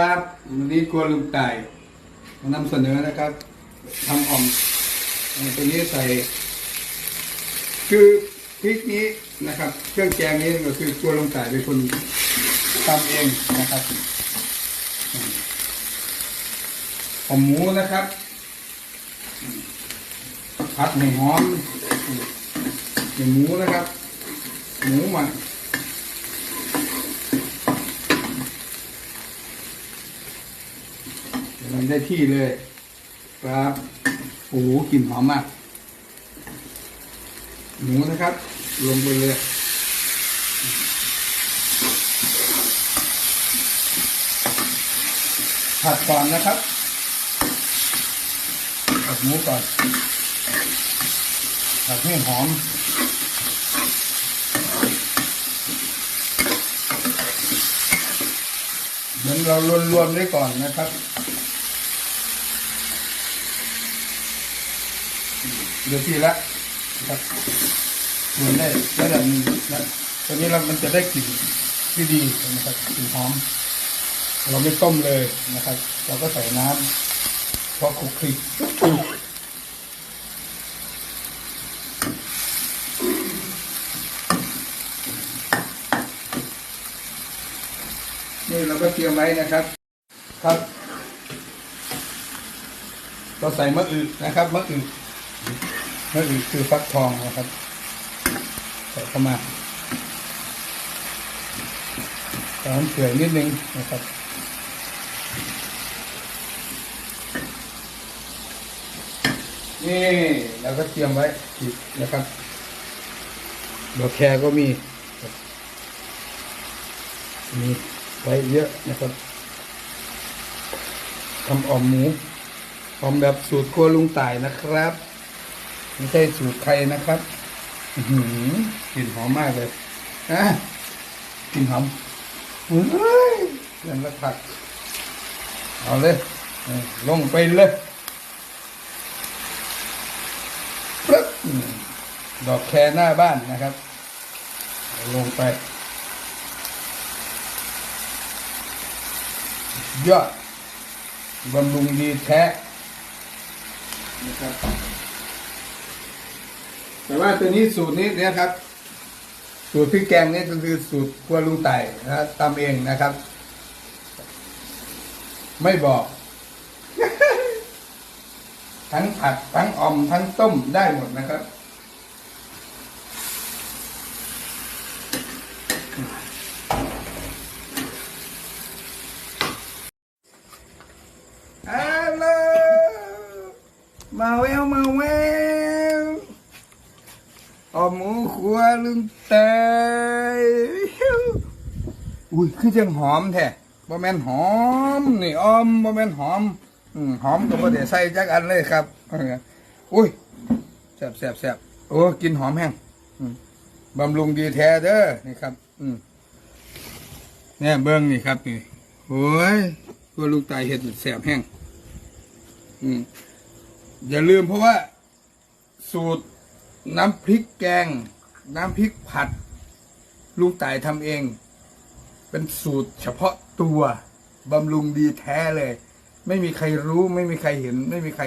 ครับวันนี้กัวลุงไก่มานำเสนอนะครับทำอ่อมตัวนี้ใส่ คือพริกนี้นะครับ เครื่องแกงนี้ก็คือกัวลุงไก่เป็นคนทำเองนะครับหอมหมูนะครับผัดให้หอมเป็นหมูนะครับ หมูมัน มันได้ที่เลยครับโอ้โหกลิ่นหอมมาก หมูนะครับ ลงไปเลยผัดก่อนนะครับผัดหมูก่อนผัดให้หอมเหมือนเรารวนๆไว้ก่อนนะครับ เดี๋ยวทีละนะครับรวนได้ระดับนึงนะตอนนี้เรามันจะได้กลิ่นที่ดีนะครับกลิ่นหอม เราไม่ต้มเลยนะครับ เราก็ใส่น้ำพอคลุกคลิกนี่เราก็เตรียมไว้นะครับ ครับ เราใส่มะอึนะครับมะอึ มะอึคือฟักทองนะครับ ใส่เข้ามาใส่น้ำเกลือนิดนึงนะครับนี่เราก็เตรียมไว้อีกนะครับดอกแครก็มีมีไว้เยอะนะครับทำอ่อมหมูหอมแบบสูตรครัวลุงต่ายนะครับ ไม่ใช่สูตรใครนะครับอื้อหือกลิ่นหอมมากเลยนะกลิ่นหอมเฮ้ยยังละผัก เอาเลย ลงไปเลยปึ๊บดอกแครหน้าบ้านนะครับ ลงไป ยอดบำรุงดีแท้นะครับ แต่ว่าตัวนี้สูตรนี้เนี่ยครับ สูตรพริกแกงนี่ก็คือสูตรครัวลุงไต่นะตำเองนะครับ ไม่บอก ทั้งผัดทั้งออมทั้งต้มได้หมดนะครับฮัลโหลมาแววมาแวว อมหมูครัวลุงเตยอุ้ยคือจังหอมแท้บ่แม่นหอมนี่ออมบ่แม่นหอมอืมหอมก็บ่ได้ใส่จักอันเลยครับอุ้ยแซ่บแซ่บแซ่บโอ้กินหอมแห้งบำรุงดีแท้เด้อนี่ครับ อืมเนี่ยเบิ้งนี่ครับนี่โอ้ยตัวลูกตายเห็ดแสบแห้ง อืมอย่าลืมเพราะว่า สูตร น้ำพริกแกง น้ำพริกผัด ลุงต่ายทำเอง เป็นสูตรเฉพาะตัวบำรุงดีแท้เลย ไม่มีใครรู้ไม่มีใครเห็น ไม่มีใคร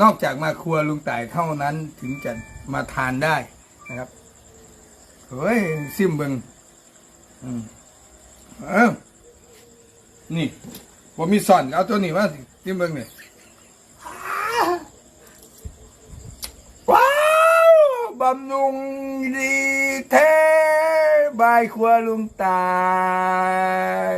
นอกจากมาครัวลุงต่ายเท่านั้นถึงจะมาทานได้นะครับเฮ้ยซิมเบิงอืมเอ้านี่ผมมีซ่อนเอาตัวนี้มาซิมเบิงเนี่ย ว้าวบำรุงดีแท้บายครัวลุงตาย